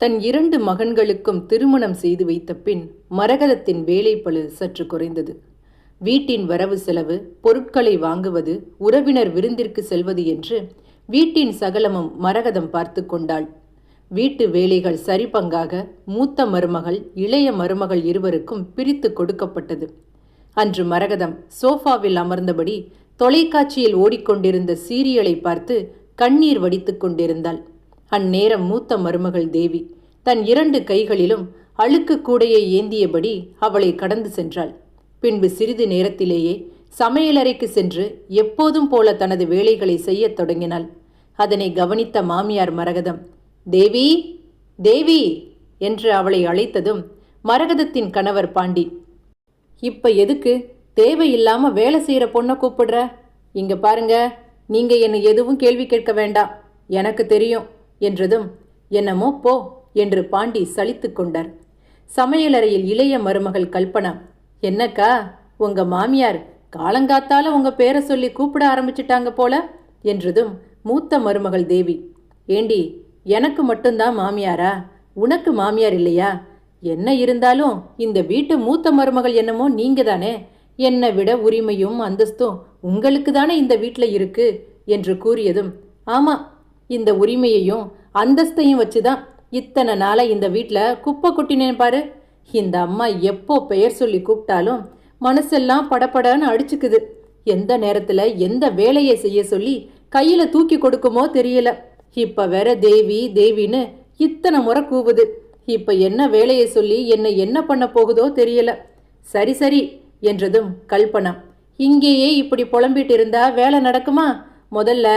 தன் இரண்டு மகன்களுக்கும் திருமணம் செய்து வைத்த பின் மரகதத்தின் வேலைப்பழு சற்று குறைந்தது. வீட்டின் வரவு செலவு பொருட்களை வாங்குவது உறவினர் விருந்திற்கு செல்வது என்று வீட்டின் சகலமும் மரகதம் பார்த்து கொண்டாள். வீட்டு வேலைகள் சரிபங்காக மூத்த மருமகள் இளைய மருமகள் இருவருக்கும் பிரித்து கொடுக்கப்பட்டது. அன்று மரகதம் சோஃபாவில் அமர்ந்தபடி தொலைக்காட்சியில் ஓடிக்கொண்டிருந்த சீரியலை பார்த்து கண்ணீர் வடித்துக் கொண்டிருந்தாள். அந்நேரம் மூத்த மருமகள் தேவி தன் இரண்டு கைகளிலும் அழுக்கு கூடையை ஏந்தியபடி அவளை கடந்து சென்றாள். பின்பு சிறிது நேரத்திலேயே சமையலறைக்கு சென்று எப்போதும் போல தனது வேலைகளை செய்யத் தொடங்கினாள். அதனை கவனித்த மாமியார் மரகதம் தேவி தேவி என்று அவளை அழைத்ததும் மரகதத்தின் கணவர் பாண்டி இப்ப எதுக்கு? தேவையில்லாம வேலை செய்யற பொண்ணை கூப்பிடுற? இங்க பாருங்க நீங்க என்னை எதுவும் கேள்வி கேட்க வேண்டாம். எனக்கு தெரியும் என்றதும் என்னமோ போ என்று பாண்டி சலித்து கொண்டார். சமையலறையில் இளைய மருமகள் கல்பனா என்னக்கா உங்க மாமியார் காலங்காத்தால உங்க பேரை சொல்லி கூப்பிட ஆரம்பிச்சிட்டாங்க போல என்றதும் மூத்த மருமகள் தேவி ஏண்டி எனக்கு மட்டும்தான் மாமியாரா? உனக்கு மாமியார் இல்லையா? என்ன இருந்தாலும் இந்த வீட்டு மூத்த மருமகள் என்னமோ நீங்க தானே என்னை விட உரிமையும் அந்தஸ்தும் உங்களுக்கு தானே இந்த வீட்டில் இருக்கு? என்று கூறியதும் ஆமா இந்த உரிமையையும் அந்தஸ்தையும் வச்சுதான் இத்தனை நாளாக இந்த வீட்டில் குப்பை கொட்டினேன் பாரு. இந்த அம்மா எப்போ பெயர் சொல்லி கூப்பிட்டாலும் மனசெல்லாம் படபடன்னு அடிச்சுக்குது. எந்த நேரத்தில் எந்த வேலையை செய்ய சொல்லி கையில் தூக்கி கொடுக்குமோ தெரியல. இப்போ வேற தேவி தேவின்னு இத்தனை முறை கூவுது. இப்போ என்ன வேலையை சொல்லி என்னை என்ன பண்ண போகுதோ தெரியல. சரி சரி என்றதும் கல்பனா. இங்கேயே இப்படி புலம்பிட்டு இருந்தா வேலை நடக்குமா? முதல்ல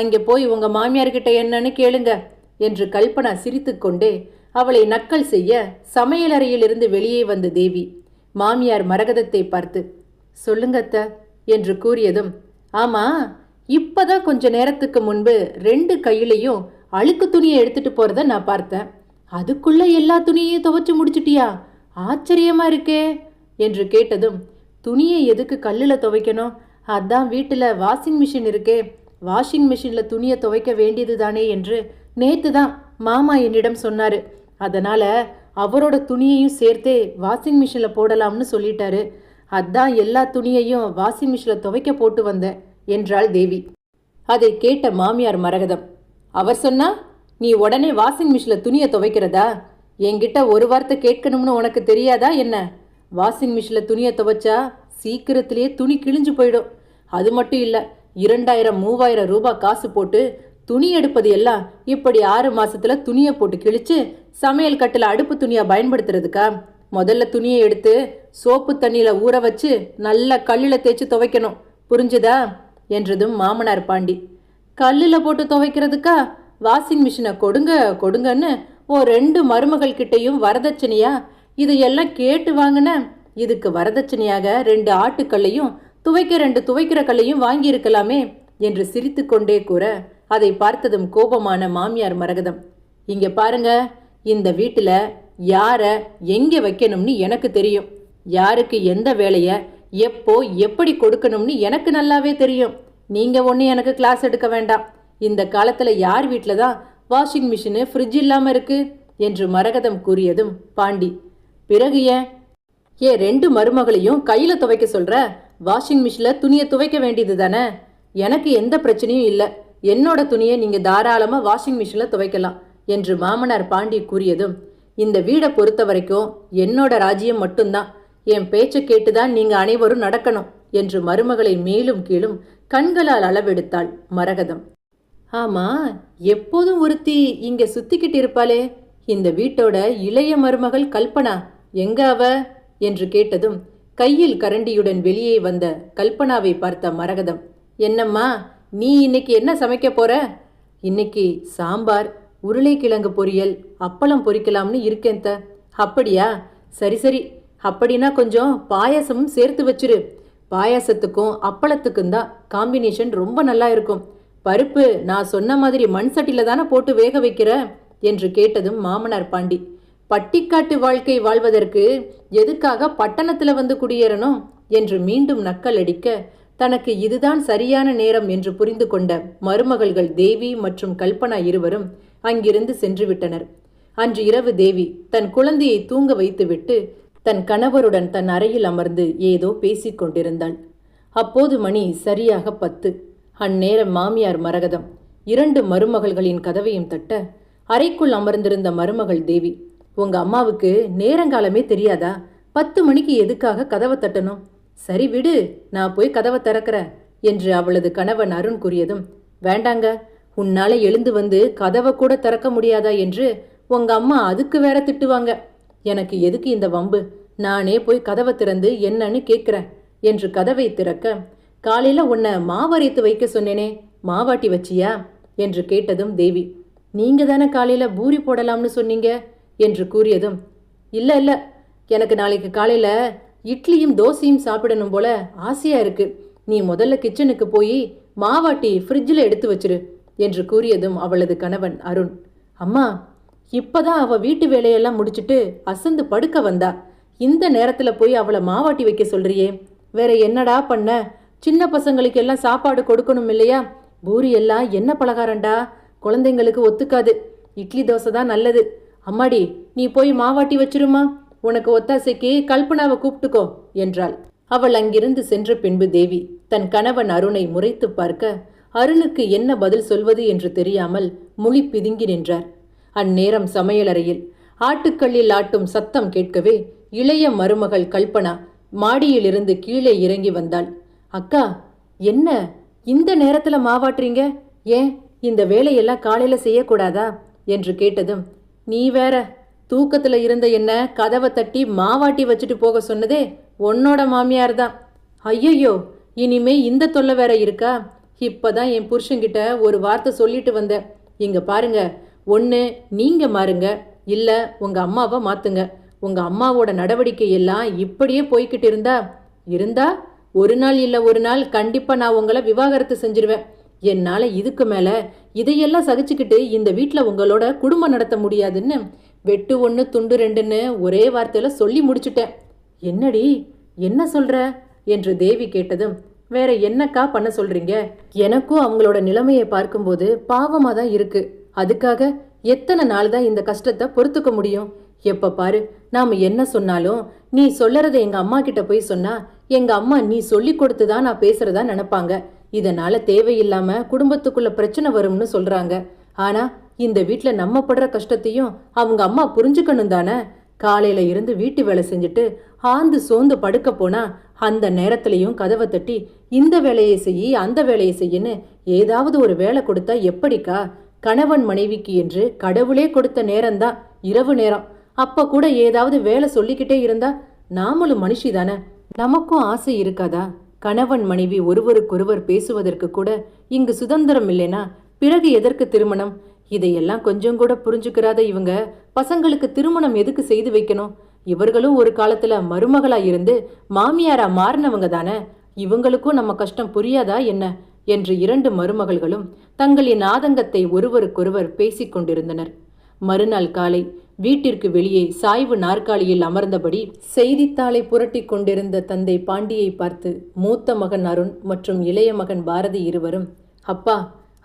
அங்கே போய் உங்கள் மாமியார்கிட்ட என்னன்னு கேளுங்க. என்று கல்பனா சிரித்துக்கொண்டே அவளை நக்கல் செய்ய சமையலறையிலிருந்து வெளியே வந்த தேவி மாமியார் மரகதத்தை பார்த்து சொல்லுங்கத்த என்று கூறியதும் ஆமா இப்பதான் கொஞ்ச நேரத்துக்கு முன்பு ரெண்டு கையிலையும் அழுக்கு துணியை எடுத்துட்டு போறத நான் பார்த்தேன். அதுக்குள்ள எல்லா துணியையும் துவைச்சு முடிச்சிட்டியா? ஆச்சரியமா இருக்கே என்று கேட்டதும் துணியை எதுக்கு கல்லில் துவைக்கணும்? அதான் வீட்டில் வாஷிங் மிஷின் இருக்கே வாஷிங் மிஷினில் துணியை துவைக்க வேண்டியது தானே என்று நேத்து தான் மாமா என்னிடம் சொன்னாரு. அதனால அவரோட துணியையும் சேர்த்தே வாஷிங் மிஷினில் போடலாம்னு சொல்லிட்டாரு. அதான் எல்லா துணியையும் வாஷிங் மிஷினில் துவைக்க போட்டு வந்தேன் என்றாள் தேவி. அதை கேட்ட மாமியார் மரகதம். அவர் சொன்னா நீ உடனே வாஷிங் மிஷினில் துணியை துவைக்கிறதா? என்கிட்ட ஒரு வார்த்தை கேட்கணும்னு உனக்கு தெரியாதா என்ன? வாஷிங் மிஷினில் துணியை துவைச்சா சீக்கிரத்திலேயே துணி கிழிஞ்சு போயிடும். அது மட்டும் இல்லை இரண்டாயிரம் மூவாயிரம் ரூபாய் காசு போட்டு துணி எடுப்பது எல்லாம் இப்படி ஆறு மாசத்துல துணியை போட்டு கிழிச்சு சமையல் கட்டில் அடுப்பு துணியா பயன்படுத்துறதுக்கா? முதல்ல துணியை எடுத்து சோப்பு தண்ணியில ஊற வச்சு நல்லா கல்லில் தேய்ச்சி துவைக்கணும். புரிஞ்சுதா? என்றதும் மாமனார் பாண்டி. கல்லில் போட்டு துவைக்கிறதுக்கா? வாஷிங் மிஷினை கொடுங்க கொடுங்கன்னு ஓ ரெண்டு மருமகள் கிட்டேயும் வரதட்சணையா இதையெல்லாம் கேட்டு வாங்கின இதுக்கு வரதட்சணையாக ரெண்டு ஆட்டுக்கல்லையும் துவைக்க ரெண்டு துவைக்கிற கல்லையும் வாங்கியிருக்கலாமே என்று சிரித்துக்கொண்டே கூற அதை பார்த்ததும் கோபமான மாமியார் மரகதம் இங்க பாருங்க இந்த வீட்டில் யாரை எங்கே வைக்கணும்னு எனக்கு தெரியும். யாருக்கு எந்த வேலையை எப்போ எப்படி கொடுக்கணும்னு எனக்கு நல்லாவே தெரியும். நீங்க ஒன்று எனக்கு கிளாஸ் எடுக்க வேண்டாம். இந்த காலத்தில் யார் வீட்டில் தான் வாஷிங் மிஷினு ஃப்ரிட்ஜ் இல்லாமல் இருக்கு? என்று மரகதம் கூறியதும் பாண்டி பிறகு ஏன்? ஏ ரெண்டு மருமகளையும் கையில் துவைக்க சொல்கிற வாஷிங் மிஷினில் துணியை துவைக்க வேண்டியது தானே? எனக்கு எந்த பிரச்சனையும் இல்லை. என்னோட துணியை நீங்கள் தாராளமாக வாஷிங் மிஷினில் துவைக்கலாம் என்று மாமனார் பாண்டி கூறியதும் இந்த வீடை பொறுத்த வரைக்கும் என்னோட ராஜ்யம் மட்டும்தான். என் பேச்சை கேட்டுதான் நீங்க அனைவரும் நடக்கணும் என்று மருமகளை மேலும் கீழும் கண்களால் அளவெடுத்தாள் மரகதம். ஆமா எப்போதும் ஒருத்தி இங்க சுத்திக்கிட்டு இருப்பாளே. இந்த வீட்டோட இளைய மருமகள் கல்பனா எங்க அவ? என்று கேட்டதும் கையில் கரண்டியுடன் வெளியே வந்த கல்பனாவை பார்த்த மரகதம் என்னம்மா நீ இன்னைக்கு என்ன சமைக்க போற? இன்னைக்கு சாம்பார் உருளைக்கிழங்கு பொரியல் அப்பளம் பொரிக்கலாம்னு இருக்கேன் த. அப்படியா? சரி சரி. அப்படின்னா கொஞ்சம் பாயாசமும் சேர்த்து வச்சிரு. பாயாசத்துக்கும் அப்பளத்துக்கும் தான் காம்பினேஷன் ரொம்ப நல்லா இருக்கும். பருப்பு நான் சொன்ன மாதிரி மண் சட்டில தானே போட்டு வேக வைக்கிற? என்று கேட்டதும் மாமனார் பாண்டி. பட்டிக்காட்டு வாழ்க்கை வாழ்வதற்கு எதுக்காக பட்டணத்தில் வந்து குடியேறணும்? என்று மீண்டும் நக்கல் அடிக்க தனக்கு இதுதான் சரியான நேரம் என்று புரிந்து கொண்ட மருமகள்கள் தேவி மற்றும் கல்பனா இருவரும் அங்கிருந்து சென்றுவிட்டனர். அன்று இரவு தேவி தன் குழந்தையை தூங்க வைத்துவிட்டு தன் கணவருடன் தன் அறையில் அமர்ந்து ஏதோ பேசிக் கொண்டிருந்தாள். அப்போது மணி சரியாக பத்து. அந்நேரம் மாமியார் மரகதம். இரண்டு மருமகள்களின் கதவையும் தட்ட அறைக்குள் அமர்ந்திருந்த மருமகள் தேவி உங்க அம்மாவுக்கு நேரங்காலமே தெரியாதா? பத்து மணிக்கு எதுக்காக கதவை தட்டணும்? சரி விடு நான் போய் கதவை திறக்கிறேன் என்று அவளது கணவன் அருண் கூறியதும் வேண்டாங்க உன்னால எழுந்து வந்து கதவை கூட திறக்க முடியாதா என்று உங்க அம்மா அதுக்கு வேற திட்டுவாங்க. எனக்கு எதுக்கு இந்த வம்பு? நானே போய் கதவை திறந்து என்னன்னு கேட்கிறேன் என்று கதவை திறக்க காலையில உன்னை மாவரைத்து வைக்க சொன்னேனே மாவாட்டி வச்சியா? என்று கேட்டதும் தேவி நீங்க தானே காலையில பூரி போடலாம்னு சொன்னீங்க என்று கூறியதும் இல்ல இல்ல எனக்கு நாளைக்கு காலையில இட்லியும் தோசையும் சாப்பிடணும் போல ஆசையா இருக்கு. நீ முதல்ல கிச்சனுக்கு போய் மாவாட்டி ஃப்ரிட்ஜில் எடுத்து வச்சிரு என்று கூறியதும் அவளது கணவன் அருண். அம்மா இப்பதான் அவ வீட்டு வேலையெல்லாம் முடிச்சிட்டு அசந்து படுக்க வந்தா. இந்த நேரத்துல போய் அவளை மாவாட்டி வைக்க சொல்றியே. வேற என்னடா பண்ண? சின்ன பசங்களுக்கு எல்லாம் சாப்பாடு கொடுக்கணும் இல்லையா? பூரி எல்லாம் என்ன பலகாரம்டா? குழந்தைங்களுக்கு ஒத்துக்காது. இட்லி தோசை தான் நல்லது. அம்மாடி நீ போய் மாவாட்டி வச்சிருமா? உனக்கு ஒத்தாசைக்கு கல்பனாவை கூப்பிட்டுக்கோ என்றாள். அவள் அங்கிருந்து சென்ற பின்பு தேவி தன் கணவன் அருணை முறைத்து பார்க்க அருணுக்கு என்ன பதில் சொல்வது என்று தெரியாமல் முழி பிதுங்கி நின்றார். அந்நேரம் சமையலறையில் ஆட்டுக்கல்லில் ஆட்டும் சத்தம் கேட்கவே இளைய மருமகள் கல்பனா மாடியிலிருந்து கீழே இறங்கி வந்தாள். அக்கா என்ன? இந்த நேரத்துல மாவாட்டுறீங்க? ஏன்? இந்த வேலையெல்லாம் காலையில செய்யக்கூடாதா? என்று கேட்டதும் நீ வேற தூக்கத்தில் இருந்த என்ன கதவை தட்டி மாவாட்டி வச்சுட்டு போக சொன்னதே உன்னோட மாமியார் தான் ஐயையோ இனிமே இந்த தொல்லை வேற இருக்கா? இப்போதான் என் புருஷன்கிட்ட ஒரு வார்த்தை சொல்லிட்டு வந்தேன். இங்கே பாருங்க ஒன்று நீங்கள் மாறுங்க இல்லை உங்கள் அம்மாவை மாற்றுங்க உங்கள் அம்மாவோட நடவடிக்கை எல்லாம் இப்படியே போய்கிட்டு இருந்தா? இருந்தா? ஒரு நாள் இல்லை ஒரு நாள் கண்டிப்பாக நான் உங்களை விவாகரத்து செஞ்சிருவேன். என்னால் இதுக்கு மேலே இதையெல்லாம் சகிச்சுக்கிட்டு இந்த வீட்டில் உங்களோட குடும்பம் நடத்த முடியாதுன்னு வெட்டு ஒன்று துண்டு ரெண்டுன்னு ஒரே வார்த்தையில் சொல்லி முடிச்சுட்டேன். என்னடி என்ன சொல்ற? என்று தேவி கேட்டதும் வேற என்னக்கா பண்ண சொல்றீங்க? எனக்கும் அவங்களோட நிலைமையை பார்க்கும்போது பாவமாக தான் இருக்கு. அதுக்காக எத்தனை நாள் தான் இந்த கஷ்டத்தை பொறுத்துக்க முடியும்? எப்ப பாரு நாம என்ன சொன்னாலும் நீ சொல்லறத எங்க அம்மா கிட்ட போய் சொன்னா எங்க அம்மா நீ சொல்லி கொடுத்துதான் நான் பேசுறதா நினைப்பாங்க. இதனால தேவையில்லாம குடும்பத்துக்குள்ள பிரச்சனை வரும்னு சொல்றாங்க. ஆனா இந்த வீட்டில் நம்ம படுற கஷ்டத்தையும் அவங்க அம்மா புரிஞ்சுக்கணும் தானே? காலையில இருந்து வீட்டு வேலை செஞ்சுட்டு ஆந்து சோர்ந்து படுக்க போனா அந்த நேரத்திலையும் கதவை தட்டி இந்த வேலையை செய்யி அந்த வேலையை செய்யின்னு ஏதாவது ஒரு வேலை கொடுத்தா எப்படிக்கா? கணவன் மனைவிக்கு என்று கடவுளே கொடுத்த நேரம்தான் இரவு நேரம். அப்ப கூட ஏதாவது வேலை சொல்லிக்கிட்டே இருந்தா நாமளும் மனுஷி தானே? நமக்கும் ஆசை இருக்காதா? கணவன் மனைவி ஒருவருக்கொருவர் பேசுவதற்கு கூட இங்கு சுதந்திரம் இல்லைனா பிறகு எதற்கு திருமணம்? இதையெல்லாம் கொஞ்சம் கூட புரிஞ்சுக்கிறாத இவங்க பசங்களுக்கு திருமணம் எதுக்கு செய்து வைக்கணும்? இவர்களும் ஒரு காலத்துல மருமகளா இருந்து மாமியாரா மாறினவங்க தானே? இவங்களுக்கும் நம்ம கஷ்டம் புரியாதா என்ன? என்று இரண்டு மருமகள்களும் தங்களின் ஆதங்கத்தை ஒருவருக்கொருவர் பேசிக் கொண்டிருந்தனர். மறுநாள் காலை வீட்டிற்கு வெளியே சாய்வு நாற்காலியில் அமர்ந்தபடி செய்தித்தாளை புரட்டி கொண்டிருந்த தந்தை பாண்டியை பார்த்து மூத்த மகன் அருண் மற்றும் இளைய மகன் பாரதி இருவரும் அப்பா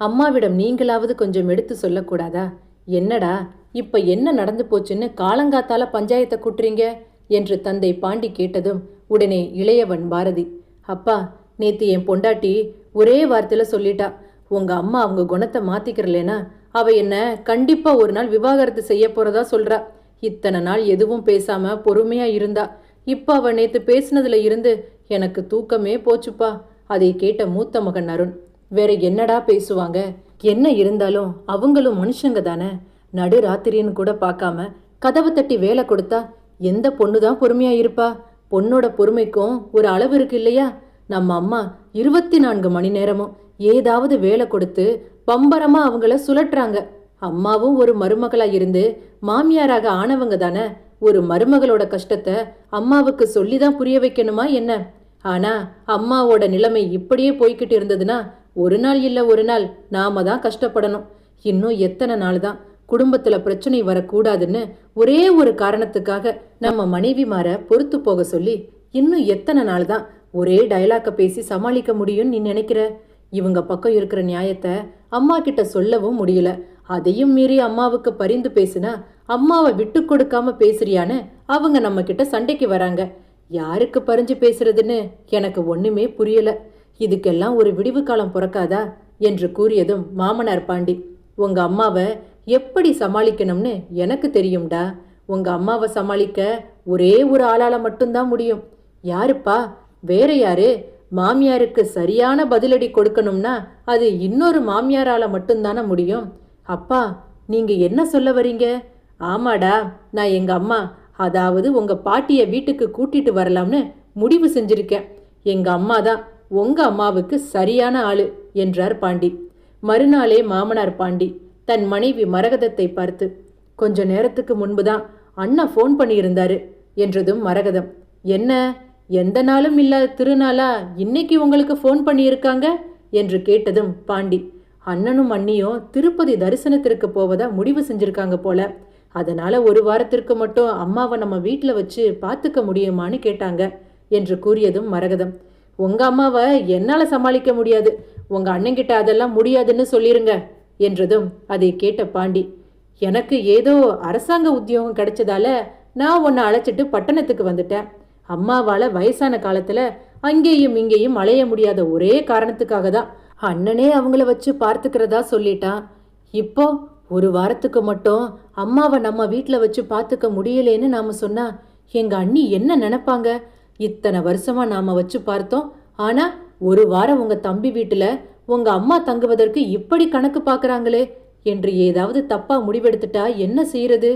அம்மாவிடம் நீங்களாவது கொஞ்சம் எடுத்து சொல்லக்கூடாதா? என்னடா இப்ப என்ன நடந்து போச்சுன்னு காலங்காத்தால பஞ்சாயத்தை கூட்டுறீங்க? என்று தந்தை பாண்டி கேட்டதும் உடனே இளையவன் பாரதி அப்பா நேத்து என் பொண்டாட்டி ஒரே வார்த்தையில சொல்லிட்டா. உங்க அம்மா அவங்க குணத்தை மாத்திக்கிறலேனா அவ என்ன கண்டிப்பா ஒரு நாள் விவாகரத்து செய்ய போறதா சொல்றா. இத்தனை நாள் எதுவும் பேசாம பொறுமையா இருந்தா. இப்ப அவ நேத்து பேசினதுல இருந்து எனக்கு தூக்கமே போச்சுப்பா அதை கேட்ட மூத்த மகன் அருண். வேற என்னடா பேசுவாங்க? என்ன இருந்தாலும் அவங்களும் மனுஷங்க தானே? நடு ராத்திரின்னு கூட பார்க்காம கதவை தட்டி வேலை கொடுத்தா எந்த பொண்ணு தான் பொறுமையா இருப்பா? பொண்ணோட பொறுமைக்கும் ஒரு அளவு இருக்கு இல்லையா? நம்ம அம்மா இருபத்தி நான்கு மணி நேரமும் ஏதாவது வேலை கொடுத்து பம்பரமா அவங்கள சுழற்றாங்க. அம்மாவும் ஒரு மருமகளா இருந்து மாமியாராக ஆனவங்க தானே? ஒரு மருமகளோட கஷ்டத்தை அம்மாவுக்கு சொல்லி தான் புரிய வைக்கணுமா என்ன? ஆனா அம்மாவோட நிலைமை இப்படியே போய்கிட்டு இருந்ததுன்னா ஒரு நாள் இல்லை ஒரு நாள் நாம தான் கஷ்டப்படணும். இன்னும் எத்தனை நாள் தான்? குடும்பத்துல பிரச்சனை வரக்கூடாதுன்னு ஒரே ஒரு காரணத்துக்காக நம்ம மனைவிமார பொறுத்து போக சொல்லி இன்னும் எத்தனை நாள் தான் ஒரே டயலாக்க பேசி சமாளிக்க முடியும்னு நீ நினைக்கிற? இவங்க பக்கம் இருக்கிற நியாயத்தை அம்மா கிட்ட சொல்லவும் முடியல. அதையும் மீறி அம்மாவுக்கு பரிந்து பேசினா அம்மாவை விட்டு கொடுக்காம பேசுறியான்னு அவங்க நம்ம கிட்ட சண்டைக்கு வராங்க. யாருக்கு பறிஞ்சு பேசுறதுன்னு எனக்கு ஒண்ணுமே புரியல. இதுக்கெல்லாம் ஒரு விடிவு காலம் பிறக்காதா? என்று கூறியதும் மாமனார் பாண்டி உங்க அம்மாவை எப்படி சமாளிக்கணும்னு எனக்கு தெரியும்டா. உங்க அம்மாவை சமாளிக்க ஒரே ஒரு ஆளால மட்டும்தான் முடியும். யாருப்பா? வேற யாரு? மாமியாருக்கு சரியான பதிலடி கொடுக்கணும்னா அது இன்னொரு மாமியாரால மட்டும்தானே முடியும். அப்பா நீங்க என்ன சொல்ல வரீங்க? ஆமாடா நான் எங்க அம்மா அதாவது உங்க பாட்டிய வீட்டுக்கு கூட்டிட்டு வரலாம்னு முடிவு செஞ்சிருக்கேன். எங்க அம்மா தான் உங்க அம்மாவுக்கு சரியான ஆளு என்றார் பாண்டி. மறுநாளே மாமனார் பாண்டி தன் மனைவி மரகதத்தை பார்த்து கொஞ்ச நேரத்துக்கு முன்புதான் அண்ணா ஃபோன் பண்ணியிருந்தாரு என்றதும் மரகதம். என்ன எந்த நாளும் இல்லாத திருநாளா இன்னைக்கு உங்களுக்கு ஃபோன் பண்ணியிருக்காங்க? என்று கேட்டதும் பாண்டி. அண்ணனும் அண்ணியும் திருப்பதி தரிசனத்திற்கு போவதா முடிவு செஞ்சிருக்காங்க போல. அதனால ஒரு வாரத்திற்கு மட்டும் அம்மாவை நம்ம வீட்டில் வச்சு பார்த்துக்க முடியுமான்னு கேட்டாங்க என்று கூறியதும் மரகதம். உங்கள் அம்மாவை என்னால் சமாளிக்க முடியாது. உங்கள் அண்ணங்கிட்ட அதெல்லாம் முடியாதுன்னு சொல்லிருங்க என்றதும் அதை கேட்ட பாண்டி. எனக்கு ஏதோ அரசாங்க உத்தியோகம் கிடைச்சதால நான் உன்னை அழைச்சிட்டு பட்டணத்துக்கு வந்துட்டேன். அம்மாவால் வயசான காலத்தில் அங்கேயும் இங்கேயும் அலைய முடியாத ஒரே காரணத்துக்காக தான் அண்ணனே அவங்கள வச்சு பார்த்துக்கிறதா சொல்லிட்டான். இப்போ ஒரு வாரத்துக்கு மட்டும் அம்மாவை நம்ம வீட்டில் வச்சு பார்த்துக்க முடியலேன்னு நாம் சொன்னால் எங்கள் அண்ணி என்ன நினைப்பாங்க? இத்தனை வருஷமா நாம வச்சு பார்த்தோம். ஆனா ஒரு வாரம் உங்க தம்பி வீட்டுல உங்க அம்மா தங்குவதற்கு இப்படி கணக்கு பார்க்குறாங்களே என்று ஏதாவது தப்பா முடிவெடுத்துட்டா என்ன செய்யறது?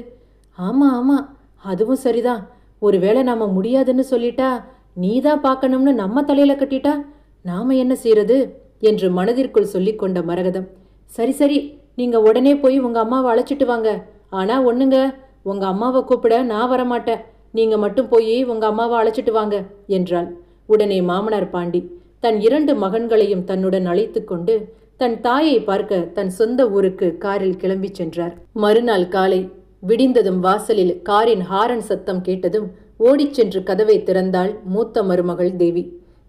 ஆமா ஆமா அதுவும் சரிதான். ஒருவேளை நாம முடியாதுன்னு சொல்லிட்டா நீதான் பார்க்கணும்னு நம்ம தலையில கட்டிட்டா நாம என்ன செய்யறது? என்று மனதிற்குள் சொல்லி கொண்ட மரகதம். சரி சரி நீங்க உடனே போய் உங்க அம்மாவை அழைச்சிட்டு வாங்க. ஆனா ஒண்ணுங்க உங்க அம்மாவை கூப்பிட நான் வரமாட்டேன். நீங்க மட்டும் போய் உங்க அம்மாவை அழைச்சிட்டு வாங்க என்றாள். உடனே மாமனார் பாண்டி தன் இரண்டு மகன்களையும் தன்னுடன் அழைத்து கொண்டு தன் தாயை பார்க்க தன் சொந்த ஊருக்கு காரில் கிளம்பிச் சென்றார். மறுநாள் காலை விடிந்ததும் வாசலில் காரின் ஹாரன் சத்தம் கேட்டதும் ஓடிச் சென்று கதவை திறந்தாள் மூத்த மருமகள் தேவி.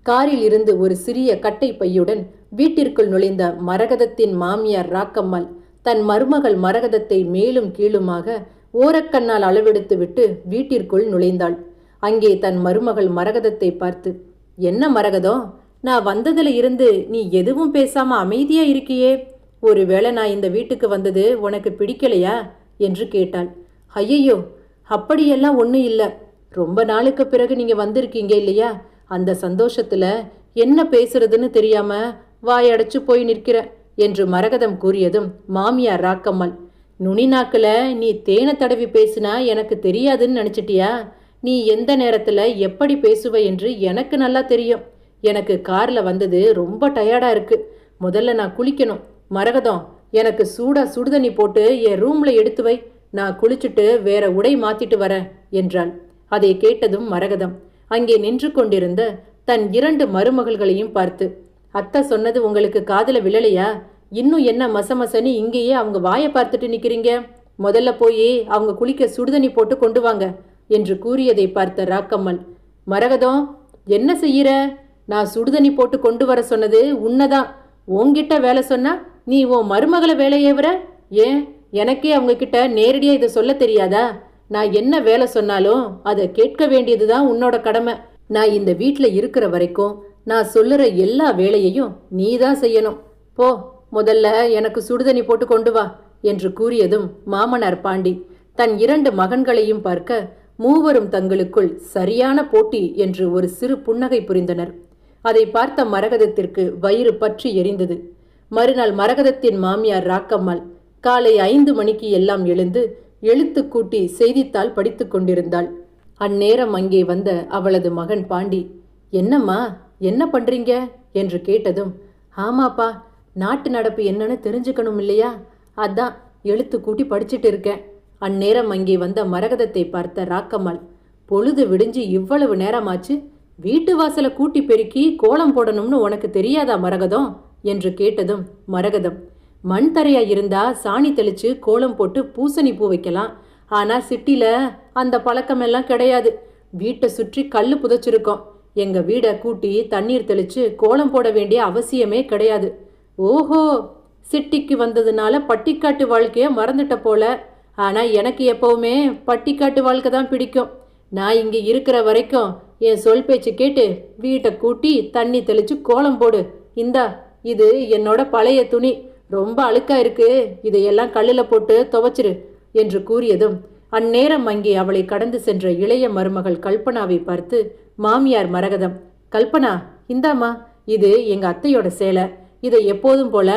காரில் இருந்து ஒரு சிறிய கட்டை பையுடன் வீட்டிற்குள் நுழைந்த மரகதத்தின் மாமியார் ராக்கம்மாள் தன் மருமகள் மரகதத்தை மேலும் கீழுமாக ஓரக்கண்ணால் அளவெடுத்து விட்டு வீட்டிற்குள் நுழைந்தாள். அங்கே தன் மருமகள் மரகதத்தை பார்த்து என்ன மரகதம் நான் வந்ததுல இருந்து நீ எதுவும் பேசாம அமைதியா இருக்கியே? ஒருவேளை நான் இந்த வீட்டுக்கு வந்தது உனக்கு பிடிக்கலையா? என்று கேட்டாள். ஐயையோ அப்படியெல்லாம் ஒன்றும் இல்லை. ரொம்ப நாளுக்கு பிறகு நீங்க வந்திருக்கீங்க இல்லையா? அந்த சந்தோஷத்துல என்ன பேசுறதுன்னு தெரியாம வாயடைச்சு போய் நிற்கிற என்று மரகதம் கூறியதும் மாமியார் ராக்கம்மல் நுனி நாக்கில் நீ தேனை தடவி பேசினா எனக்கு தெரியாதுன்னு நினச்சிட்டியா? நீ எந்த நேரத்தில் எப்படி பேசுவ என்று எனக்கு நல்லா தெரியும். எனக்கு காரில் வந்தது ரொம்ப டயர்டாக இருக்குது முதல்ல நான் குளிக்கணும். மரகதம் எனக்கு சூடாக சுடுதண்ணி போட்டு என் ரூமில் எடுத்து வை. நான் குளிச்சுட்டு வேற உடை மாற்றிட்டு வரேன் என்றாள். அதை கேட்டதும் மரகதம். அங்கே நின்று கொண்டிருந்த தன் இரண்டு மருமகள்களையும் பார்த்து அத்தை சொன்னது உங்களுக்கு காதில் விழலையா? இன்னும் என்ன மசமசன்னு இங்கேயே அவங்க வாயை பார்த்துட்டு நிற்கிறீங்க முதல்ல போய் அவங்க குளிக்க சுடுதண்ணி போட்டு கொண்டு வாங்க என்று கூறியதை பார்த்த ராக்கம்மல் மரகதம் என்ன செய்யற? நான் சுடுதண்ணி போட்டு கொண்டு வர சொன்னது உன்னதான். உன்கிட்ட வேலை சொன்னா நீ உன் மருமகளை வேலையேவர ஏன்? எனக்கே அவங்க கிட்ட நேரடியாக இதை சொல்ல தெரியாதா? நான் என்ன வேலை சொன்னாலும் அதை கேட்க வேண்டியதுதான் உன்னோட கடமை. நான் இந்த வீட்டில் இருக்கிற வரைக்கும் நான் சொல்லுற எல்லா வேலையையும் நீ தான் செய்யணும். போ. முதல்ல எனக்கு சுடுதண்ணி போட்டு கொண்டு வா என்று கூறியதும் மாமனார் பாண்டி தன் இரண்டு மகன்களையும் பார்க்க மூவரும் தங்களுக்குள் சரியான போட்டி என்று ஒரு சிறு புன்னகை புரிந்தனர். அதை பார்த்த மரகதத்திற்கு வயிறு பற்றி எரிந்தது. மறுநாள் மரகதத்தின் மாமியார் ராக்கம்மாள் காலை ஐந்து மணிக்கு எல்லாம் எழுந்து எழுத்து கூட்டி செய்தித்தாள் படித்துக் கொண்டிருந்தாள். அந்நேரம் அங்கே வந்த அவளது மகன் பாண்டி என்னம்மா என்ன பண்றீங்க? என்று கேட்டதும் ஆமாப்பா நாட்டு நடப்பு என்னன்னு தெரிஞ்சுக்கணும் இல்லையா அதான் எழுத்து கூட்டி படிச்சிட்டு இருக்கேன். அந்நேரம் அங்கே வந்த மரகதத்தை பார்த்த ராக்கம்மாள் பொழுது விடிஞ்சு இவ்வளவு நேரமாச்சு? வீட்டு வாசலை கூட்டி பெருக்கி கோலம் போடணும்னு உனக்கு தெரியாதா மரகதம்? என்று கேட்டதும் மரகதம் மண் தரையா இருந்தா சாணி தெளிச்சு கோலம் போட்டு பூசணி பூ வைக்கலாம். ஆனா சிட்டில அந்த பழக்கமெல்லாம் கிடையாது. வீட்டை சுற்றி கல் புதைச்சிருக்கோம். எங்க வீடை கூட்டி தண்ணீர் தெளிச்சு கோலம் போட வேண்டிய அவசியமே கிடையாது. ஓஹோ சிட்டிக்கு வந்ததுனால பட்டிக்காட்டு வாழ்க்கையை மறந்துட்ட போல. ஆனால் எனக்கு எப்போவுமே பட்டிக்காட்டு வாழ்க்கை தான் பிடிக்கும். நான் இங்கே இருக்கிற வரைக்கும் என் சொல் பேச்சு கேட்டு வீட்டை கூட்டி தண்ணி தெளிச்சு கோலம் போடு. இந்தா இது என்னோட பழைய துணி. ரொம்ப அழுக்கா இருக்கு. இதையெல்லாம் கல்லில் போட்டு துவைச்சிரு என்று கூறியதும் அந்நேரம் அங்கே அவளை கடந்து சென்ற இளைய மருமகள் கல்பனாவை பார்த்து மாமியார் மரகதம். கல்பனா இந்தாம்மா இது எங்க அத்தையோட சேலை. இதை எப்போதும் போல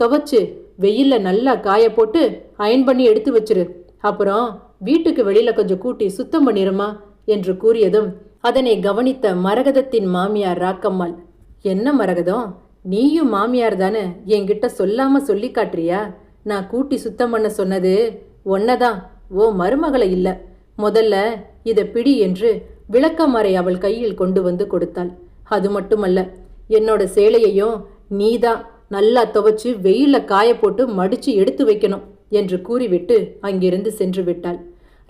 துவைச்சு வெயிலில் நல்லா காய போட்டு அயன் பண்ணி எடுத்து வச்சிரு. அப்புறம் வீட்டுக்கு வெளியில் கொஞ்சம் கூட்டி சுத்தம் பண்ணிருமா என்று கூறியதும் அதனை கவனித்த மரகதத்தின் மாமியார் ராக்கம்மாள் என்ன மரகதம்? நீயும் மாமியார் தானே? என்கிட்ட சொல்லாம சொல்லி காட்டுறியா? நான் கூட்டி சுத்தம் பண்ண சொன்னது ஒன்னதான் ஓ மருமகளை இல்லை. முதல்ல இதை பிடி என்று விளக்கமறை அவள் கையில் கொண்டு வந்து கொடுத்தாள். அது மட்டுமல்ல என்னோட சேலையையும் நீதான் நல்லா துவைச்சு வெயில காய போட்டு மடிச்சு எடுத்து வைக்கணும் என்று கூறிவிட்டு அங்கிருந்து சென்று விட்டாள்.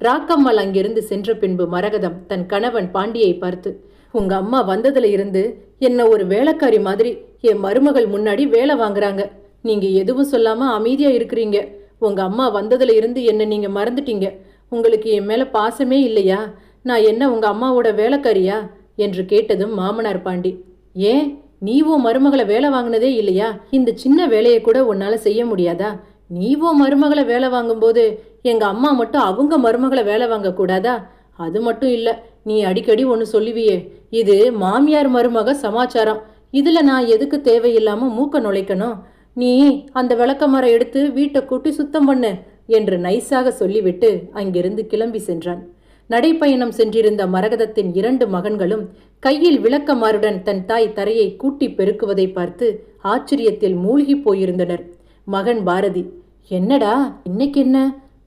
ராக்கம்மாள் அங்கிருந்து சென்ற பின்பு மரகதம் தன் கணவன் பாண்டியை பார்த்து உங்க அம்மா வந்ததுல இருந்து என்ன ஒரு வேலைக்காரி மாதிரி என் மருமகள் முன்னாடி வேலை வாங்குறாங்க. நீங்க எதுவும் சொல்லாம அமைதியா இருக்கிறீங்க. உங்க அம்மா வந்ததுல இருந்து என்ன நீங்க மறந்துட்டீங்க. உங்களுக்கு என் மேல பாசமே இல்லையா? நான் என்ன உங்க அம்மாவோட வேலைக்காரியா? என்று கேட்டதும் மாமனார் பாண்டி ஏன்? நீ உன் மருமகளை வேலை வாங்கினதே இல்லையா? இந்த சின்ன வேலையை கூட உன்னால செய்ய முடியாதா? நீ உன் மருமகளை வேலை வாங்கும்போது எங்க அம்மா மட்டும் அவங்க மருமகளை வேலை வாங்க கூடாதா? அது மட்டும் இல்ல நீ அடிக்கடி ஒன்று சொல்லுவியே இது மாமியார் மருமக சமாச்சாரம். இதுல நான் எதுக்கு தேவையில்லாம மூக்க நுழைக்கணும்? நீ அந்த விளக்கமரம் எடுத்து வீட்டை கூட்டி சுத்தம் பண்ணு என்று நைஸாக சொல்லிவிட்டு அங்கிருந்து கிளம்பி சென்றான். நடைப்பயணம் சென்றிருந்த மரகதத்தின் இரண்டு மகன்களும் கையில் விளக்கமாறுடன் தன் தாய் தரையை கூட்டி பெருக்குவதை பார்த்து ஆச்சரியத்தில் மூழ்கி போயிருந்தனர். மகன் பாரதி என்னடா இன்னைக்கு என்ன?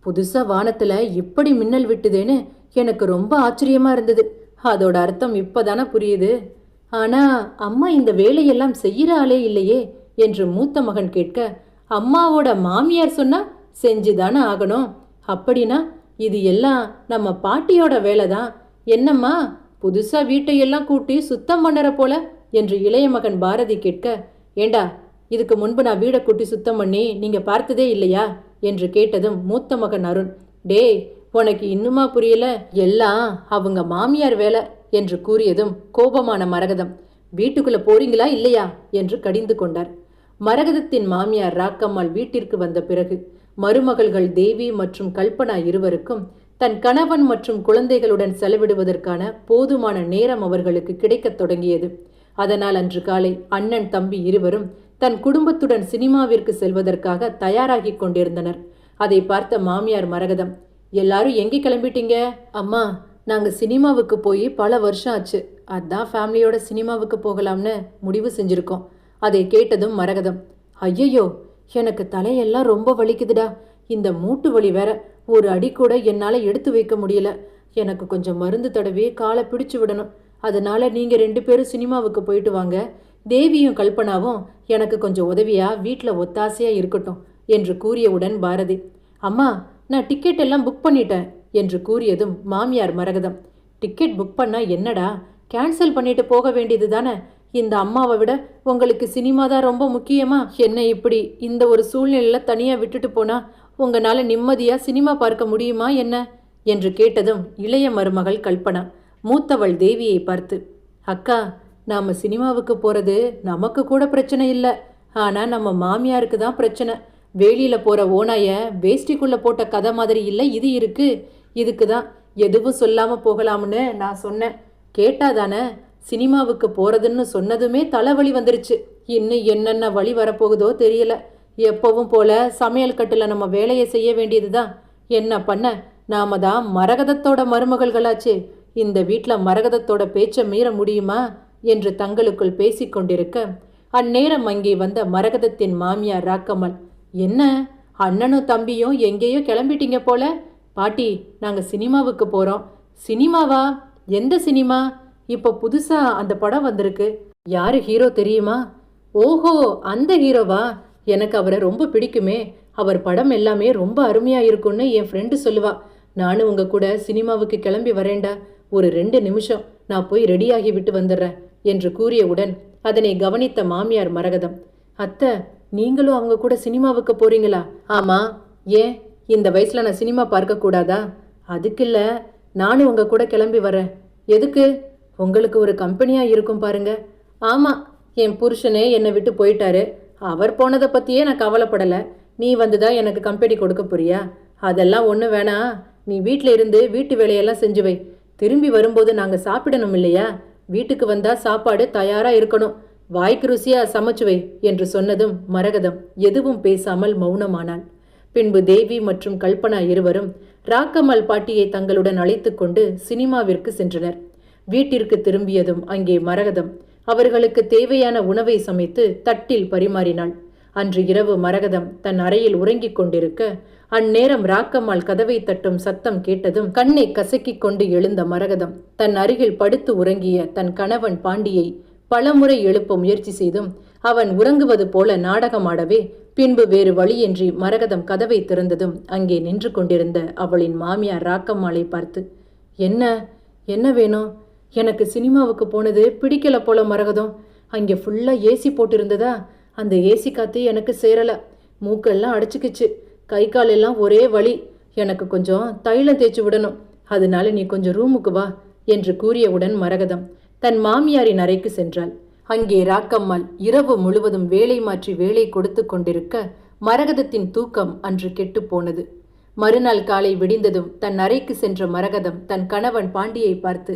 புதுசா வானத்துல இப்படி மின்னல் விட்டுதேன்னு எனக்கு ரொம்ப ஆச்சரியமா இருந்தது. அதோட அர்த்தம் இப்பதானே புரியுது. ஆனா அம்மா இந்த வேலையெல்லாம் செய்யற ஆளே இல்லையே என்று மூத்த மகன் கேட்க அம்மாவோட மாமியார் சொன்னா செஞ்சுதானே ஆகணும். அப்படின்னா இது எல்லாம் நம்ம பாட்டியோட வேலை தான் என்னம்மா புதுசா வீட்டையெல்லாம் கூட்டி சுத்தம் பண்ணுற போல? என்று இளைய மகன் பாரதி கேட்க ஏண்டா இதுக்கு முன்பு நான் வீடை கூட்டி சுத்தம் பண்ணி நீங்க பார்த்ததே இல்லையா? என்று கேட்டதும் மூத்த மகன் அருண் டேய் உனக்கு இன்னுமா புரியல? எல்லாம் அவங்க மாமியார் வேலை என்று கூறியதும் கோபமான மரகதம் வீட்டுக்குள்ள போறீங்களா இல்லையா? என்று கடிந்து கொண்டார். மரகதத்தின் மாமியார் ராக்கம்மாள் வீட்டிற்கு வந்த பிறகு மருமகள்கள் தேவி மற்றும் கல்பனா இருவருக்கும் தன் கணவன் மற்றும் குழந்தைகளுடன் செலவிடுவதற்கான போதுமான நேரம் அவர்களுக்கு கிடைக்கத் தொடங்கியது. அதனால் அன்று காலை அண்ணன் தம்பி இருவரும் தன் குடும்பத்துடன் சினிமாவிற்கு செல்வதற்காக தயாராகிக் கொண்டிருந்தனர். அதை பார்த்த மாமியார் மரகதம் எல்லாரும் எங்கே கிளம்பிட்டீங்க? அம்மா நாங்க சினிமாவுக்கு போய் பல வருஷம் ஆச்சு. அதான் ஃபேமிலியோட சினிமாவுக்கு போகலாம்னு முடிவு செஞ்சிருக்கோம் அதை கேட்டதும் மரகதம் ஐயையோ எனக்கு தலையெல்லாம் ரொம்ப வலிக்குதுடா. இந்த மூட்டு வலி வேற. ஒரு அடி கூட என்னால் எடுத்து வைக்க முடியல. எனக்கு கொஞ்சம் மருந்து தடவி காலை பிடிச்சு விடணும். அதனால நீங்கள் ரெண்டு பேரும் சினிமாவுக்கு போயிட்டு வாங்க. தேவியும் கல்பனாவும் எனக்கு கொஞ்சம் உதவியா வீட்டில் ஒத்தாசையாக இருக்கட்டும் என்று கூறியவுடன் பாரதி அம்மா நான் டிக்கெட் எல்லாம் புக் பண்ணிட்டேன் என்று கூறியதும் மாமியார் மரகதம் டிக்கெட் புக் பண்ணால் என்னடா? கேன்சல் பண்ணிட்டு போக வேண்டியது தானே இந்த அம்மாவை விட உங்களுக்கு சினிமா தான் ரொம்ப முக்கியமா? என்ன இப்படி? இந்த ஒரு சூழ்நிலையில் தனியாக விட்டுட்டு போனா உங்களால் நிம்மதியாக சினிமா பார்க்க முடியுமா என்ன? என்று கேட்டதும் இளைய மருமகள் கல்பனா மூத்தவள் தேவியை பார்த்து அக்கா நாம் சினிமாவுக்கு போகிறது நமக்கு கூட பிரச்சனை இல்லை. ஆனால் நம்ம மாமியாருக்கு தான் பிரச்சனை. வேலியில் போகிற ஓனாய வேஷ்டிக்குள்ளே போட்ட கதை மாதிரி இல்லை இது இருக்குது இதுக்கு தான் எதுவும் சொல்லாமல் போகலாம்னு நான் சொன்னேன். கேட்டாதானே சினிமாவுக்கு போகிறதுன்னு சொன்னதுமே தலைவலி வந்துருச்சு. இன்னும் என்னென்ன வழி வரப்போகுதோ தெரியல. எப்பவும் போல சமையல் கட்டில் நம்ம வேலையை செய்ய வேண்டியதுதான். என்ன பண்ண? நாம தான் மரகதத்தோட மருமகள்களாச்சே. இந்த வீட்டில் மரகதத்தோட பேச்சை மீற முடியுமா? என்று தங்களுக்குள் பேசிக்கொண்டிருக்க அந்நேரம் அங்கே வந்த மரகதத்தின் மாமியார் ராக்கம்மல் என்ன? அண்ணனும் தம்பியும் எங்கேயோ கிளம்பிட்டீங்க போல? பாட்டி நாங்கள் சினிமாவுக்கு போகிறோம் சினிமாவா? எந்த சினிமா? இப்போ புதுசாக அந்த படம் வந்திருக்கு. யாரு ஹீரோ தெரியுமா? ஓஹோ அந்த ஹீரோவா? எனக்கு அவரை ரொம்ப பிடிக்குமே. அவர் படம் எல்லாமே ரொம்ப அருமையாக இருக்கும்னு என் ஃப்ரெண்டு சொல்லுவா. நானும் உங்கள் கூட சினிமாவுக்கு கிளம்பி வரேன்டா. ஒரு ரெண்டு நிமிஷம். நான் போய் ரெடியாகி விட்டு வந்துடுறேன் என்று கூறியவுடன் அதனை கவனித்த மாமியார் மரகதம். அத்தை நீங்களும் அவங்க கூட சினிமாவுக்கு போறீங்களா? ஆமா. ஏன்? இந்த வயசுல நான் சினிமா பார்க்க கூடாதா அதுக்கு இல்லை. நானும் உங்க கூட கிளம்பி வரேன். எதுக்கு? உங்களுக்கு ஒரு கம்பெனியாக இருக்கும் பாருங்க. ஆமாம் என் புருஷனே என்னை விட்டு போயிட்டாரு. அவர் போனதை பற்றியே நான் கவலைப்படலை. நீ வந்துதான் எனக்கு கம்பெனி கொடுக்க போறியா? அதெல்லாம் ஒன்று வேணாம் நீ வீட்டில் இருந்து வீட்டு வேலையெல்லாம் செஞ்சு வை. திரும்பி வரும்போது நாங்கள் சாப்பிடணும் இல்லையா? வீட்டுக்கு வந்தால் சாப்பாடு தயாராக இருக்கணும். வாய்க்கு ருசியாக சமைச்சு வை என்று சொன்னதும் மரகதம் எதுவும் பேசாமல் மௌனமானாள். பின்பு தேவி மற்றும் கல்பனா இருவரும் ராக்கம்மாள் பாட்டியை தங்களுடன் அழைத்து கொண்டு சினிமாவிற்கு சென்றனர். வீட்டிற்கு திரும்பியதும் அங்கே மரகதம். அவர்களுக்கு தேவையான உணவை சமைத்து தட்டில் பரிமாறினாள். அன்று இரவு மரகதம் தன் அறையில் உறங்கிக் கொண்டிருக்க அந்நேரம் ராக்கம்மாள் கதவை தட்டும் சத்தம் கேட்டதும் கண்ணை கசக்கிக் கொண்டு எழுந்த மரகதம் தன் அருகில் படுத்து உறங்கிய தன் கணவன் பாண்டியை பலமுறை எழுப்ப முயற்சி செய்தும் அவன் உறங்குவது போல நாடகமாடவே பின்பு வேறு வழியின்றி மரகதம் கதவை திறந்ததும் அங்கே நின்று கொண்டிருந்த அவளின் மாமியார் ராக்கம்மாளை பார்த்து என்ன? என்ன வேணும்? எனக்கு சினிமாவுக்கு போனது பிடிக்கல போல மரகதம். அங்கே ஃபுல்லாக ஏசி போட்டிருந்ததா? அந்த ஏசி காத்து எனக்கு சேரலை. மூக்கெல்லாம் அடைச்சிக்கிச்சு. கை காலெல்லாம் ஒரே வழி எனக்கு கொஞ்சம் தைலம் தேய்ச்சி விடணும். அதனால நீ கொஞ்சம் ரூமுக்கு வா என்று கூறியவுடன் மரகதம் தன் மாமியாரின் அறைக்கு சென்றாள். அங்கே ராக்கம்மாள் இரவு முழுவதும் வேலை மாற்றி வேலை கொடுத்து கொண்டிருக்க மரகதத்தின் தூக்கம் அன்று கெட்டுப் போனது. மறுநாள் காலை விடிந்ததும் தன் அறைக்கு சென்ற மரகதம் தன் கணவன் பாண்டியை பார்த்து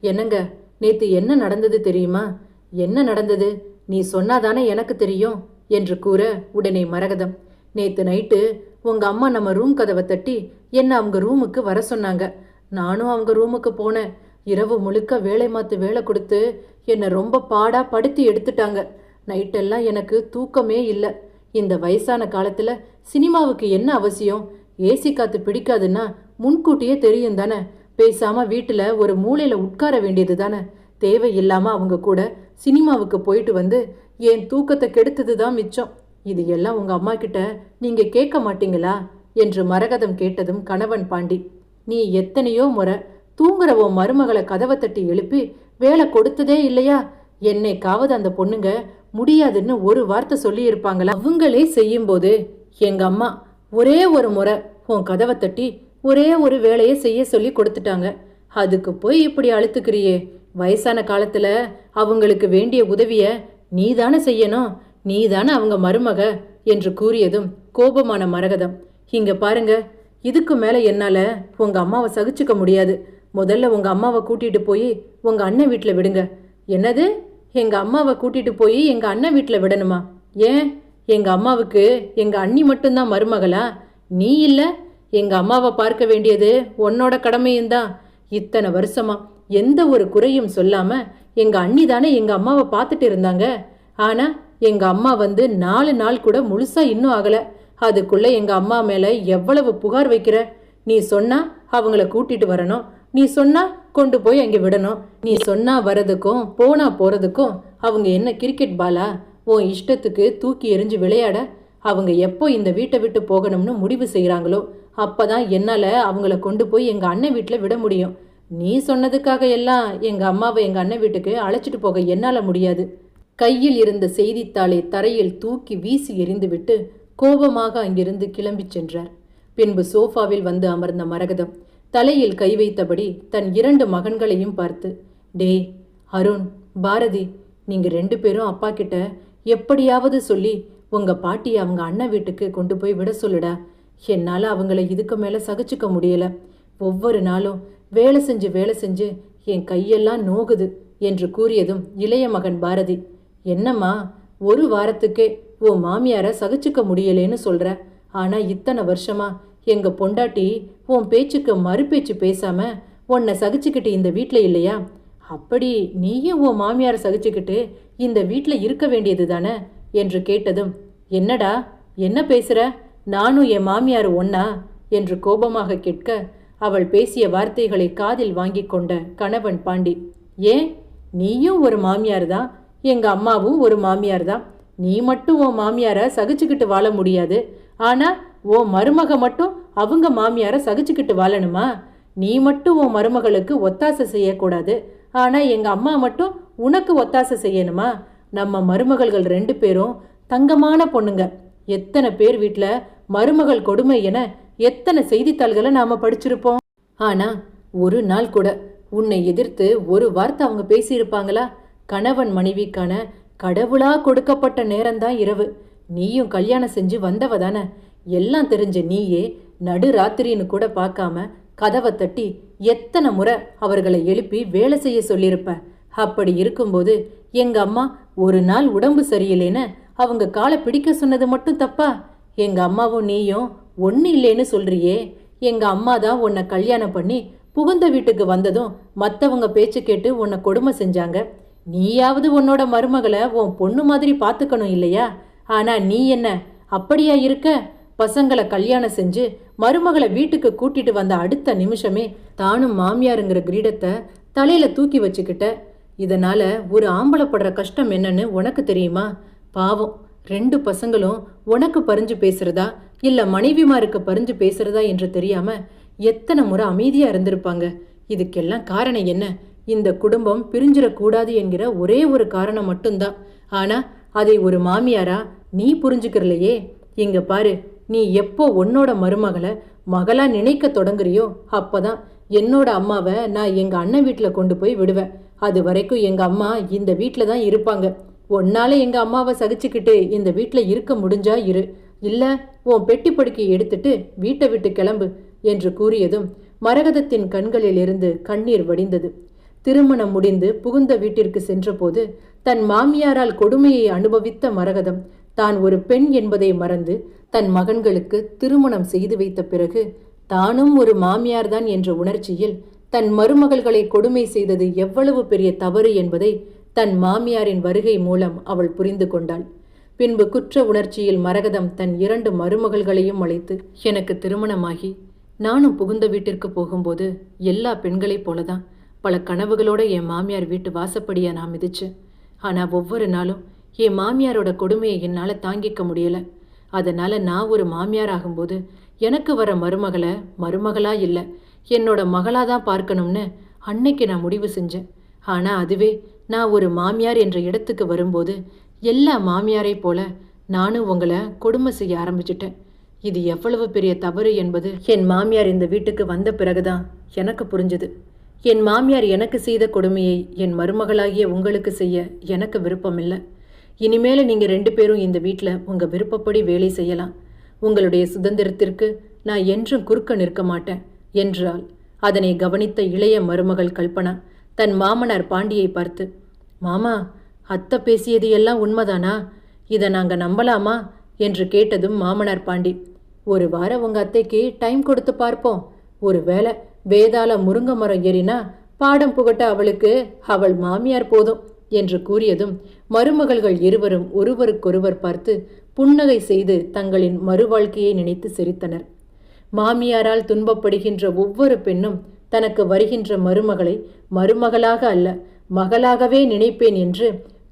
என்னங்க? நேத்து என்ன நடந்தது தெரியுமா? என்ன நடந்தது? நீ சொன்னாதானே எனக்கு தெரியும்? என்று கூற உடனே மரகதம். நேத்து நைட்டு உங்க அம்மா நம்ம ரூம் கதவை தட்டி என்ன அவங்க ரூமுக்கு வர சொன்னாங்க. நானும் அவங்க ரூமுக்கு போனேன். இரவு முழுக்க வேலை மாத்து வேலை கொடுத்து என்னை ரொம்ப பாடா படுத்தி எடுத்துட்டாங்க. நைட்டெல்லாம் எனக்கு தூக்கமே இல்லை. இந்த வயசான காலத்துல சினிமாவுக்கு என்ன அவசியம்? ஏசி காத்து பிடிக்காதுன்னா முன்கூட்டியே தெரியும் தானே. பேசாம வீட்டுல ஒரு மூலையில உட்கார வேண்டியது தானே தேவையில்லாம அவங்க கூட சினிமாவுக்கு போயிட்டு வந்து என் தூக்கத்தை கெடுத்தது தான் மிச்சம். இது எல்லாம் உங்க அம்மா கிட்ட நீங்க கேட்க மாட்டீங்களா? என்று மரகதம் கேட்டதும் கணவன் பாண்டி நீ எத்தனையோ முறை தூங்குற உன் மருமகளை கதவை தட்டி எழுப்பி வேலை கொடுத்ததே இல்லையா? என்னைக்காவது அந்த பொண்ணுங்க முடியாதுன்னு ஒரு வார்த்தை சொல்லியிருப்பாங்களா? அவங்களே செய்யும்போது எங்க அம்மா ஒரே ஒரு முறை உன் கதவை தட்டி ஒரே ஒரு வேலையை செய்ய சொல்லி கொடுத்துட்டாங்க. அதுக்கு போய் இப்படி அழுத்துக்கிறியே. வயசான காலத்தில் அவங்களுக்கு வேண்டிய உதவியை நீ தானே செய்யணும் நீ தானே அவங்க மருமக என்று கூறியதும் கோபமான மரகதம். இங்க பாருங்க இதுக்கு மேலே என்னால் உங்க அம்மாவை சகிச்சுக்க முடியாது. முதல்ல உங்க அம்மாவை கூட்டிட்டு போய் உங்க அண்ணன் வீட்டில் விடுங்க. என்னது? எங்க அம்மாவை கூட்டிட்டு போய் எங்க அண்ணன் வீட்டில் விடணுமா? ஏன்? எங்க அம்மாவுக்கு எங்க அண்ணி மட்டும்தான் மருமகளா? நீ இல்லை எங்கள் அம்மாவை பார்க்க வேண்டியது உன்னோட கடமையும் தான் இத்தனை வருஷமா எந்த ஒரு குறையும் சொல்லாமல் எங்கள் அண்ணி தானே எங்கள் அம்மாவை பார்த்துட்டு இருந்தாங்க. ஆனால் எங்கள் அம்மா வந்து நாலு நாள் கூட முழுசாக இன்னும் ஆகலை. அதுக்குள்ளே எங்கள் அம்மா மேலே எவ்வளவு புகார் வைக்கிற? நீ சொன்னா அவங்கள கூட்டிட்டு வரணும். நீ சொன்னா கொண்டு போய் அங்கே விடணும். நீ சொன்னா வரதுக்கும் போனா போறதுக்கும் அவங்க என்ன கிரிக்கெட் பாலா? உன் இஷ்டத்துக்கு தூக்கி எறிஞ்சு விளையாட. அவங்க எப்போ இந்த வீட்டை விட்டு போகணும்னு முடிவு செய்கிறாங்களோ அப்போ தான் என்னால் அவங்கள கொண்டு போய் எங்கள் அண்ணன் வீட்டில் விட முடியும். நீ சொன்னதுக்காக எல்லாம் எங்கள் அம்மாவை எங்கள் அண்ணன் வீட்டுக்கு அழைச்சிட்டு போக என்னால் முடியாது. கையில் இருந்த செய்தித்தாளை தரையில் தூக்கி வீசி எறிந்துவிட்டு கோபமாக அங்கிருந்து கிளம்பிச் சென்றார். பின்பு சோஃபாவில் வந்து அமர்ந்த மரகதம் தலையில் கை வைத்தபடி தன் இரண்டு மகன்களையும் பார்த்து டேய் அருண் பாரதி நீங்கள் ரெண்டு பேரும் அப்பா கிட்ட எப்படியாவது சொல்லி உங்கள் பாட்டியை அவங்க அண்ணன் வீட்டுக்கு கொண்டு போய் விட சொல்லுடா. என்னால் அவங்கள இதுக்கு மேலே சகிச்சுக்க முடியலை. ஒவ்வொரு நாளும் வேலை செஞ்சு வேலை செஞ்சு என் கையெல்லாம் நோகுது என்று கூறியதும் இளைய மகன் பாரதி என்னம்மா ஒரு வாரத்துக்கே உன் மாமியார சகிச்சுக்க முடியலேன்னு சொல்ற. ஆனா இத்தனை வருஷமா எங்க பொண்டாட்டி உன் பேச்சுக்கு மறுபேச்சு பேசாம உன்னை சகிச்சுக்கிட்டு இந்த வீட்டில் இல்லையா? அப்படி நீயும் உன் மாமியார சகிச்சுக்கிட்டு இந்த வீட்டில் இருக்க வேண்டியது தானே? என்று கேட்டதும் என்னடா என்ன பேசுற? நானும் என் மாமியார் ஒன்னா என்று கோபமாக கேட்க அவள் பேசிய வார்த்தைகளை காதில் வாங்கிக் கொண்ட கணவன் பாண்டி ஏன் நீயும் ஒரு மாமியார் தான் எங்க அம்மாவும் ஒரு மாமியார் தான் நீ மட்டும் உன் மாமியாரை சகிச்சுக்கிட்டு வாழ முடியாது. ஆனா உன் மருமக மட்டும் அவங்க மாமியாரை சகிச்சுக்கிட்டு வாழணுமா? நீ மட்டும் உன் மருமகளுக்கு ஒத்தாசை செய்யக்கூடாது. ஆனா எங்க அம்மா மட்டும் உனக்கு ஒத்தாசை செய்யணுமா? நம்ம மருமகள்கள் ரெண்டு பேரும் தங்கமான பொண்ணுங்க. எத்தனை பேர் வீட்டில் மருமகள் கொடுமை என எத்தனை செய்தித்தாள்களை நாம படிச்சிருப்போம்? ஆனா ஒரு நாள் கூட உன்னை எதிர்த்து ஒரு வார்த்தை அவங்க பேசியிருப்பாங்களா? கணவன் மனைவிக்கான கடவுளா கொடுக்கப்பட்ட நேரம்தான் இரவு. நீயும் கல்யாணம் செஞ்சு வந்தவ தானே. எல்லாம் தெரிஞ்ச நீயே நடு ராத்திரின்னு கூட பார்க்காம கதவை தட்டி எத்தனை முறை அவர்களை எழுப்பி வேலை செய்ய சொல்லியிருப்ப? அப்படி இருக்கும்போது எங்க அம்மா ஒரு நாள் உடம்பு சரியில்லைன்னு அவங்க காலை பிடிக்க சொன்னது மட்டும் தப்பா? எங்கள் அம்மாவும் நீயும் ஒன்று இல்லைன்னு சொல்றியே. எங்கள் அம்மா தான் உன்னை கல்யாணம் பண்ணி புகுந்த வீட்டுக்கு வந்ததும் மற்றவங்க பேச்சு கேட்டு உன்னை கொடுமை செஞ்சாங்க. நீயாவது உன்னோட மருமகளை உன் பொண்ணு மாதிரி பார்த்துக்கணும் இல்லையா? ஆனால் நீ என்ன அப்படியா இருக்க? பசங்களை கல்யாணம் செஞ்சு மருமகளை வீட்டுக்கு கூட்டிட்டு வந்த அடுத்த நிமிஷமே தானும் மாமியாருங்கிற கிரீடத்தை தலையில தூக்கி வச்சுக்கிட்ட. இதனால ஒரு ஆம்பளைப்படுற கஷ்டம் என்னன்னு உனக்கு தெரியுமா? பாவம். ரெண்டு பசங்களும் உனக்கு பறிஞ்சு பேசுறதா இல்ல மனைவிமாருக்கு பறிஞ்சு பேசுறதா என்று தெரியாம எத்தனை முறை அமைதியா இருந்திருப்பாங்க? இதுக்கெல்லாம் காரணம் என்ன? இந்த குடும்பம் பிரிஞ்சிடக்கூடாது என்கிற ஒரே ஒரு காரணம் மட்டும்தான். ஆனா அதை ஒரு மாமியாரா நீ புரிஞ்சுக்கிறலையே? இங்க பாரு நீ எப்போ உன்னோட மருமகளை மகளா நினைக்க தொடங்குறியோ அப்பதான் என்னோட அம்மாவை நான் எங்க அண்ணன் வீட்டில் கொண்டு போய் விடுவேன். அது வரைக்கும் எங்க அம்மா இந்த வீட்டில் தான் இருப்பாங்க. உன்னால எங்க அம்மாவை சகிச்சுக்கிட்டு இந்த வீட்டில் இருக்க முடிஞ்சா இரு. இல்ல உன் பெட்டி படுக்கையை எடுத்துட்டு வீட்டை விட்டு கிளம்பு என்று கூறியதும் மரகதத்தின் கண்களிலிருந்து கண்ணீர் வடிந்தது. திருமணம் முடிந்து புகுந்த வீட்டிற்கு சென்றபோது தன் மாமியாரால் கொடுமையை அனுபவித்த மரகதம் தான் ஒரு பெண் என்பதை மறந்து தன் மகன்களுக்கு திருமணம் செய்து வைத்த பிறகு தானும் ஒரு மாமியார்தான் என்ற உணர்ச்சியில் தன் மருமகள்களை கொடுமை செய்தது எவ்வளவு பெரிய தவறு என்பதை தன் மாமியாரின் வருகை மூலம் அவள் புரிந்து கொண்டாள். பின்பு குற்ற உணர்ச்சியில் மரகதம் தன் இரண்டு மருமகள்களையும் அழைத்து எனக்கு திருமணமாகி நானும் புகுந்த வீட்டிற்கு போகும்போது எல்லா பெண்களைப் போலதான். பல கனவுகளோட என் மாமியார் வீட்டு வாசப்படியை நான் மிதிச்சு ஆனால் ஒவ்வொரு நாளும் என் மாமியாரோட கொடுமையை என்னால் தாங்கிக்க முடியலை. அதனால் நான் ஒரு மாமியார் ஆகும்போது எனக்கு வர மருமகளை மருமகளா இல்லை என்னோட மகளாக தான் பார்க்கணும்னு அன்னைக்கு நான் முடிவு செஞ்சேன். ஆனால் அதுவே நான் ஒரு மாமியார் என்ற இடத்துக்கு வரும்போது எல்லா மாமியாரை போல நானும் உங்களை கொடுமை செய்ய ஆரம்பிச்சிட்டேன். இது எவ்வளவு பெரிய தவறு என்பது என் மாமியார் இந்த வீட்டுக்கு வந்த பிறகுதான் எனக்கு புரிஞ்சது. என் மாமியார் எனக்கு செய்த கொடுமையை என் மருமகளாகிய உங்களுக்கு செய்ய எனக்கு விருப்பமில்லை. இனிமேல் இனிமேல ரெண்டு பேரும் இந்த வீட்டில் உங்கள் விருப்பப்படி வேலை செய்யலாம். உங்களுடைய சுதந்திரத்திற்கு நான் என்றும் குறுக்க நிற்க மாட்டேன் என்றால் அதனை கவனித்த இளைய மருமகள் கல்பனா தன் மாமனார் பாண்டியை பார்த்து மாமா அத்தை பேசியது எல்லாம் உண்மைதானா? இதை நாங்க நம்பலாமா? என்று கேட்டதும் மாமனார் பாண்டி ஒரு வாரம் உங்க அத்தைக்கு டைம் கொடுத்து பார்ப்போம். ஒருவேளை வேதாள முருங்க மரம் ஏறினா பாடம் புகட்ட அவளுக்கு அவள் மாமியார் போதும் என்று கூறியதும் மருமகள்கள் இருவரும் ஒருவருக்கொருவர் பார்த்து புன்னகை செய்து தங்களின் மறுவாழ்க்கையை நினைத்து சிரித்தனர். மாமியாரால் துன்பப்படுகின்ற ஒவ்வொரு பெண்ணும் தனக்கு வருகின்ற மருமகளை மருமகளாக அல்ல மகளாகவே நினைப்பேன் என்று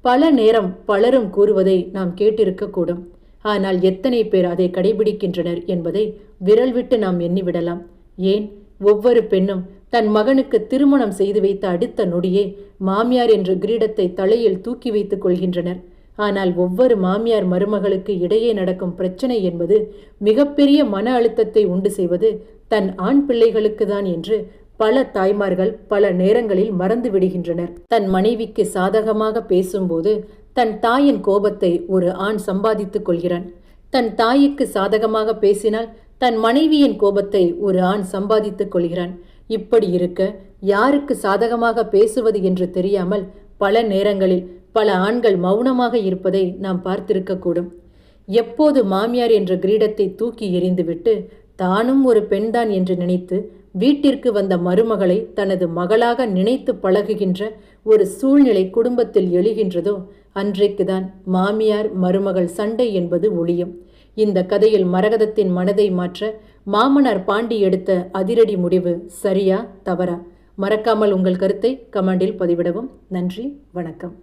பல நேரம் பலரும் கூறுவதை நாம் கேட்டிருக்கக்கூடும். ஆனால் எத்தனை பேர் அதை கடைபிடிக்கின்றனர் என்பதை விரல் விட்டு நாம் எண்ணிவிடலாம். ஏன்? ஒவ்வொரு பெண்ணும் தன் மகனுக்கு திருமணம் செய்து வைத்த அடுத்த நொடியே மாமியார் என்ற கிரீடத்தை தலையில் தூக்கி வைத்துக் கொள்கின்றனர். ஆனால் ஒவ்வொரு மாமியார் மருமகளுக்கு இடையே நடக்கும் பிரச்சனை என்பது மிகப்பெரிய மன அழுத்தத்தை உண்டு செய்வது தன் ஆண் பிள்ளைகளுக்கு தான் என்று பல தாய்மார்கள் பல நேரங்களில் மறந்து விடுகின்றனர். தன் மனைவிக்கு சாதகமாக பேசும்போது தன் தாயின் கோபத்தை ஒரு ஆண் சம்பாதித்துக் கொள்கிறான். தன் தாய்க்கு சாதகமாக பேசினால் தன் மனைவியின் கோபத்தை ஒரு ஆண் சம்பாதித்துக் கொள்கிறான். இப்படி இருக்க யாருக்கு சாதகமாக பேசுவது என்று தெரியாமல் பல நேரங்களில் பல ஆண்கள் மௌனமாக இருப்பதை நாம் பார்த்திருக்கக்கூடும். எப்போது மாமியார் என்ற கிரீடத்தை தூக்கி எறிந்துவிட்டு தானும் ஒரு பெண்தான் என்று நினைத்து வீட்டிற்கு வந்த மருமகளை தனது மகளாக நினைத்து பழகுகின்ற ஒரு சூழ்நிலை குடும்பத்தில் எழுகின்றதோ அன்றைக்குதான் மாமியார் மருமகள் சண்டை என்பது ஒளியும் இந்த கதையில் மரகதத்தின் மனதை மாற்ற மாமனார் பாண்டி எடுத்த அதிரடி முடிவு சரியா தவறா? மறக்காமல் உங்கள் கருத்தை கமெண்டில் பதிவிடவும். நன்றி வணக்கம்.